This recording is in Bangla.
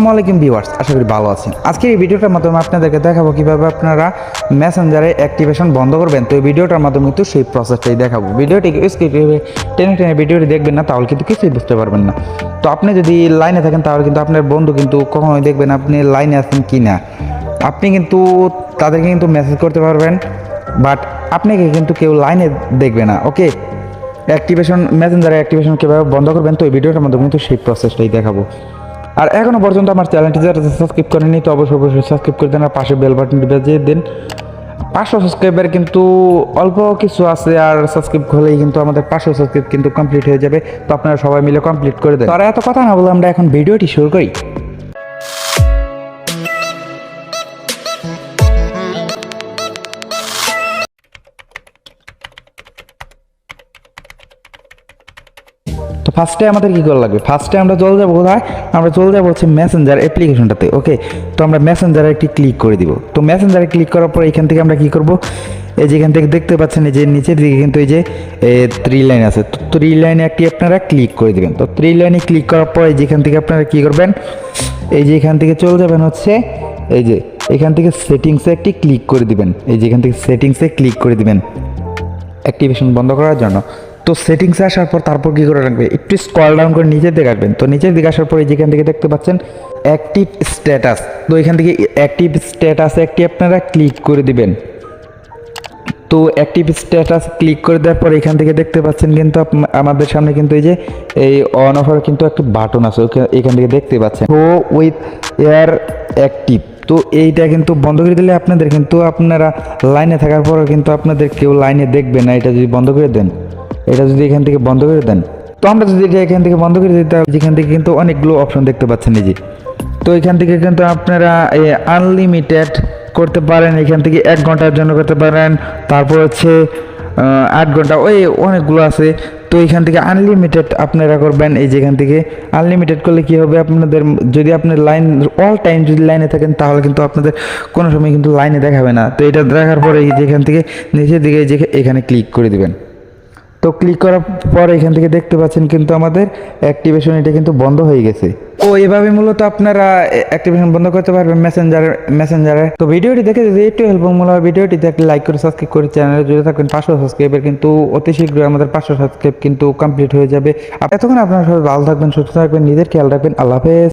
আসসালামু আলাইকুম ভিউয়ার্স, আশা করি ভালো আছেন। আজকের এই ভিডিওটার মাধ্যমে আপনাদেরকে দেখাবো কীভাবে আপনারা মেসেঞ্জারে অ্যাক্টিভেশন বন্ধ করবেন। তো এই ভিডিওটার মাধ্যমে কিন্তু সেই প্রসেসটাই দেখাবো। ভিডিওটি স্কিপ টেনে টেনে ভিডিওটি দেখবেন না, তাহলে কিন্তু কিছুই বুঝতে পারবেন না। তো আপনি যদি লাইনে থাকেন, তাহলে কিন্তু আপনার বন্ধু কিন্তু কখনোই দেখবেন আপনি লাইনে আছেন কি না আপনি কিন্তু তাদেরকে কিন্তু মেসেজ করতে পারবেন বাট আপনাকে কিন্তু কেউ লাইনে দেখবে না ওকে অ্যাক্টিভেশন মেসেঞ্জারে অ্যাক্টিভেশন কীভাবে বন্ধ করবেন, তো এই ভিডিওটার মাধ্যমে কিন্তু সেই প্রসেসটাই দেখাবো। আর এখনও পর্যন্ত আমার চ্যানেলটি যারা সাবস্ক্রাইব করেনি তো অবশ্যই অবশ্যই সাবস্ক্রাইব করে দেন আর পাশে বেল বাটনটি বাজিয়ে দিন। পাঁচশো সাবস্ক্রাইবার কিন্তু অল্প কিছু আছে আর সাবস্ক্রাইব হলেই কিন্তু আমাদের পাঁচশো সাবস্ক্রাইব কিন্তু কমপ্লিট হয়ে যাবে। তো আপনারা সবাই মিলে কমপ্লিট করে দেন। তারা এত কথা না বলে আমরা এখন ভিডিওটি শুরু করি। ফার্স্টে আমাদের কী করা লাগবে? ফার্স্টে আমরা চলে যাব কোথায়? আমরা চলে যাব হচ্ছে মেসেঞ্জার অ্যাপ্লিকেশনটাতে ওকে তো আমরা মেসেঞ্জারে একটি ক্লিক করে দিব। তো মেসেঞ্জারে ক্লিক করার পর এখান থেকে আমরা কী করব? এই যে এখান থেকে দেখতে পাচ্ছেন, এই যে নিচের দিকে কিন্তু এই যে থ্রি লাইন আছে। তো থ্রি লাইনে একটি আপনারা ক্লিক করে দিবেন। তো থ্রি লাইনে ক্লিক করার পর এই যেখান থেকে আপনারা কী করবেন? এই যে এখান থেকে চলে যাবেন হচ্ছে, এই যে এখান থেকে সেটিংসে একটি ক্লিক করে দিবেন। এই যে এখান থেকে সেটিংসে ক্লিক করে দিবেন। অ্যাক্টিভেশন বন্ধ করার জন্য। তো সেটিংসে আসার পর তারপর কী করে রাখবে? একটু স্কল ডাউন করে নিচের দিকে আসবেন তো নিচের দিকে আসার পরে যেখান থেকে দেখতে পাচ্ছেন অ্যাক্টিভ স্ট্যাটাস তো এখান থেকে অ্যাক্টিভ স্ট্যাটাস একটি আপনারা ক্লিক করে দিবেন। তো অ্যাক্টিভ স্ট্যাটাস ক্লিক করে দেওয়ার পর এখান থেকে দেখতে পাচ্ছেন কিন্তু আমাদের সামনে কিন্তু এই যে, এই অন অফার কিন্তু একটা বাটন আছে। এখান থেকে দেখতে পাচ্ছেন। তো উইথ এয়ার অ্যাক্টিভ তো এইটা কিন্তু বন্ধ করে দিলে আপনাদের কিন্তু আপনারা লাইনে থাকার পরও কিন্তু আপনাদের কেউ লাইনে দেখবে না। এটা যদি বন্ধ করে দেন। এটা যদি এখান থেকে বন্ধ করে দেন, তো আমরা যদি এটা এখান থেকে বন্ধ করে দিতে যেখান থেকে কিন্তু অনেকগুলো অপশন দেখতে পাচ্ছেন নিজে তো এখান থেকে কিন্তু আপনারা আনলিমিটেড করতে পারেন, এখান থেকে এক ঘণ্টার জন্য করতে পারেন, তারপর হচ্ছে আট ঘণ্টা, ওই অনেকগুলো আছে। তো এখান থেকে আনলিমিটেড আপনারা করবেন, এই যেখান থেকে আনলিমিটেড করলে কি হবে আপনাদের, যদি আপনার লাইন অল টাইম যদি লাইনে থাকেন, তাহলে কিন্তু আপনাদের কোনো সময় কিন্তু লাইনে দেখাবে না। তো এটা দেখার পরে এই যেখান থেকে নিচের দিকে এখানে ক্লিক করে দিবেন। তো ক্লিক করার পর এখান থেকে দেখতে পাচ্ছেন কিন্তু আমাদের অ্যাক্টিভেশন এটা কিন্তু বন্ধ হয়ে গেছে। ও এভাবে মূলত আপনারা অ্যাক্টিভেশন বন্ধ করতে পারবেন মেসেঞ্জারে মেসেঞ্জারে তো ভিডিওটি দেখে যদি একটু হেল্প হয় ভিডিওটিতে একটা লাইক করে সাবস্ক্রাইব করে চ্যানেলে জুড়ে থাকবেন। পাঁচশো সাবস্ক্রাইবার কিন্তু অতি শীঘ্রই আমাদের পাঁচশো সাবস্ক্রাইব কিন্তু কমপ্লিট হয়ে যাবে। এতক্ষণ আপনারা সবাই ভালো থাকবেন, সুস্থ থাকবেন, নিজের খেয়াল রাখবেন। আল্লাহ হাফেজ।